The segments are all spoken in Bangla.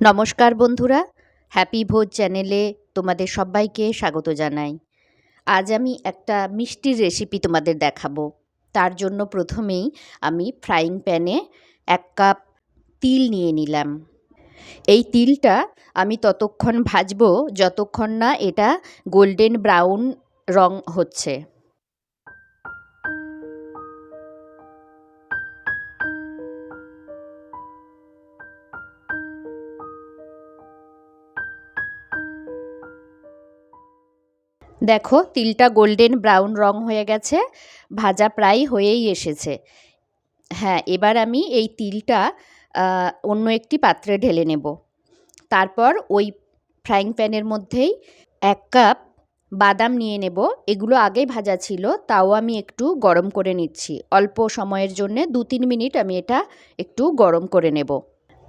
নমস্কার বন্ধুরা হ্যাপি ভোজ চ্যানেলে তোমাদের সবাইকে স্বাগত জানাই। আজ আমি একটা মিষ্টির রেসিপি তোমাদের দেখাবো। তার জন্য প্রথমেই আমি ফ্রাইং প্যানে এক কাপ তিল নিয়ে নিলাম। এই তিলটা আমি ততক্ষণ ভাজবো, যতক্ষণ না এটা গোল্ডেন ব্রাউন রং হচ্ছে। দেখো, তিলটা গোল্ডেন ব্রাউন রং হয়ে গেছে, ভাজা প্রায় হয়েই এসেছে। হ্যাঁ এবার আমি এই তিলটা অন্য একটি পাত্রে ঢেলে নেব। তারপর ওই ফ্রাইং প্যানের মধ্যেই এক কাপ বাদাম নিয়ে নেব। এগুলো আগেই ভাজা ছিল, তাও আমি একটু গরম করে নিচ্ছি। অল্প সময়ের জন্যে দু তিন মিনিট আমি এটা একটু গরম করে নেব।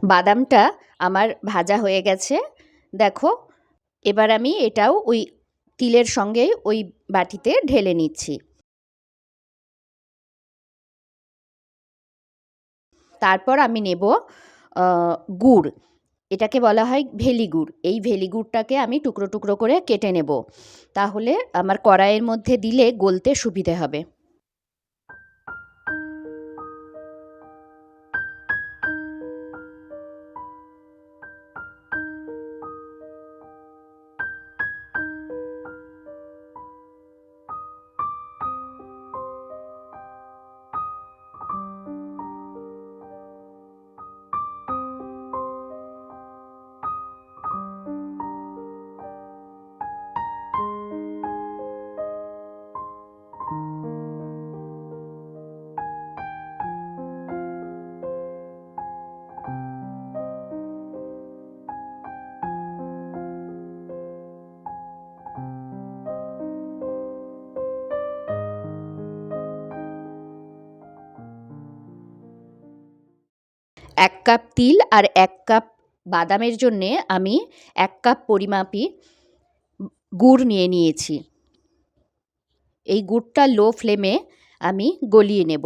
বাদামটা আমার ভাজা হয়ে গেছে। দেখো, এবার আমি এটাও ওই তিলের সঙ্গে ওই বাটিতে ঢেলে নিচ্ছি। তারপর আমি নেব গুড়। এটাকে বলা হয় ভেলি গুড় এই ভেলি গুড়টাকে আমি টুকরো টুকরো করে কেটে নেব। তাহলে আমার কড়াইয়ের মধ্যে দিলে গলতে সুবিধে হবে। এক কাপ তিল আর এক কাপ বাদামের জন্যে আমি এক কাপ পরিমাপি গুড় নিয়ে নিয়েছি। এই গুড়টা লো ফ্লেমে আমি গলিয়ে নেব।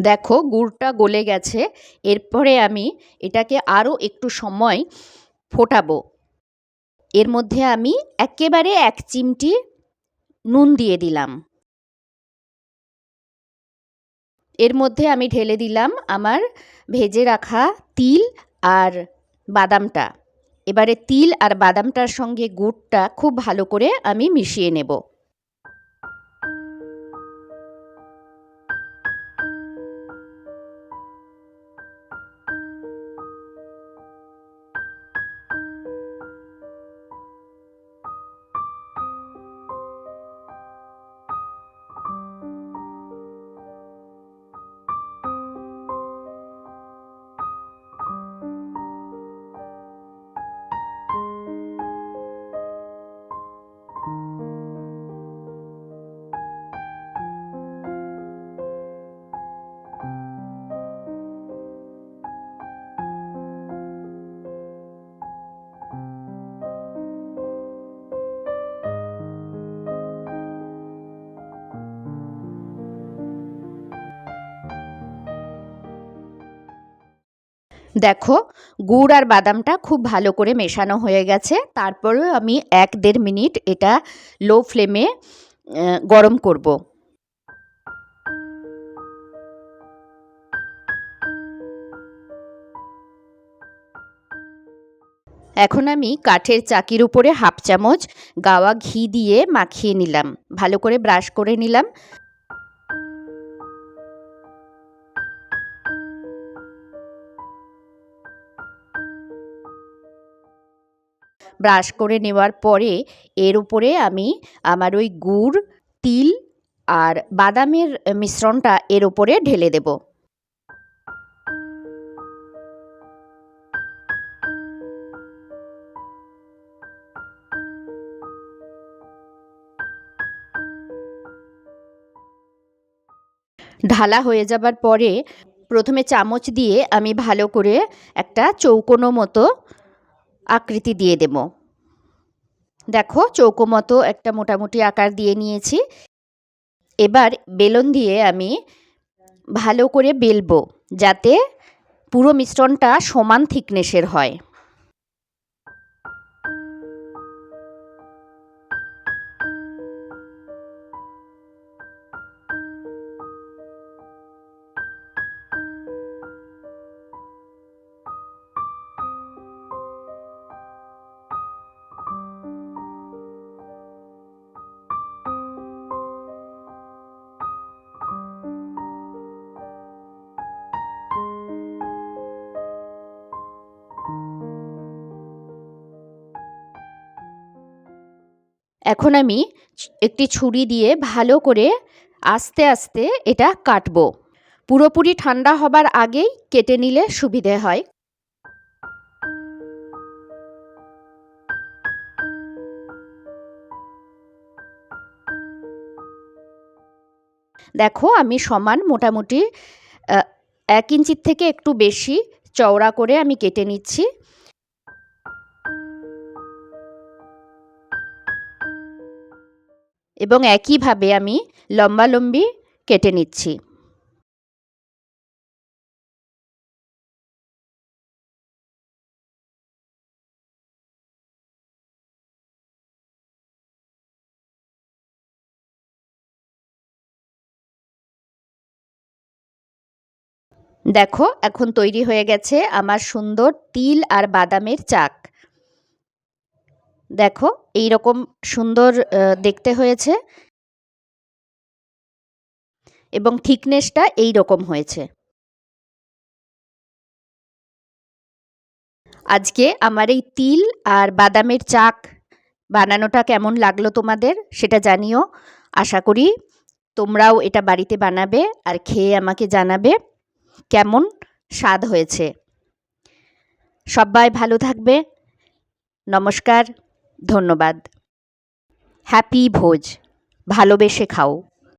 দেখো গুড়টা গলে গেছে, এরপরে আমি এটাকে আরও একটু সময় ফোটাবো। এর মধ্যে আমি একেবারে এক চিমটি নুন দিয়ে দিলাম। এর মধ্যে আমি ঢেলে দিলাম আমার ভেজে রাখা তিল আর বাদামটা। এবারে তিল আর বাদামটার সঙ্গে গুড়টা খুব ভালো করে আমি মিশিয়ে নেব। দেখো, গুড় আর বাদামটা খুব ভালো করে মেশানো হয়ে গেছে। তারপরেও আমি এক দেড় মিনিট এটা লো ফ্লেমে গরম করব। এখন আমি কাঠের চাকির উপরে হাফ চামচ গাওয়া ঘি দিয়ে মাখিয়ে নিলাম। ভালো করে ব্রাশ করে নিলাম। ব্রাশ করে নেওয়ার পরে এর উপরে আমি আমার ওই গুড়, তিল আর বাদামের মিশ্রণটা এর ওপরে ঢেলে দেব। ঢালা হয়ে যাবার পরে প্রথমে চামচ দিয়ে আমি ভালো করে একটা চৌকোনো মতো আকৃতি দিয়ে দেব। দেখো, চৌকো মতো একটা মোটামুটি আকার দিয়ে নিয়েছি। এবার বেলন দিয়ে আমি ভালো করে বেলবো, যাতে পুরো মিশ্রণটা সমান থিকনেসের হয়। এখন আমি একটি ছুরি দিয়ে ভালো করে আস্তে আস্তে এটা কাটবো। পুরোপুরি ঠান্ডা হবার আগেই কেটে নিলে সুবিধে হয়। দেখো আমি সমান মোটামুটি এক ইঞ্চির থেকে একটু বেশি চওড়া করে আমি কেটে নিচ্ছি। এবং একইভাবে আমি লম্বালম্বি কেটে নিচ্ছি। দেখো, এখন তৈরি হয়ে গেছে আমার সুন্দর তিল আর বাদামের চাক। দেখো এই রকম সুন্দর দেখতে হয়েছে। এবং থিকনেসটা এই রকম হয়েছে। আজকে আমার এই তিল আর বাদামের চাক বানানোটা কেমন লাগল তোমাদের সেটা জানিও। আশা করি তোমরাও এটা বাড়িতে বানাবে আর খেয়ে আমাকে জানাবে কেমন স্বাদ হয়েছে। সবাই ভালো থাকবে। নমস্কার। ধন্যবাদ। হ্যাপি ভোজ। ভালোবেসে খাও।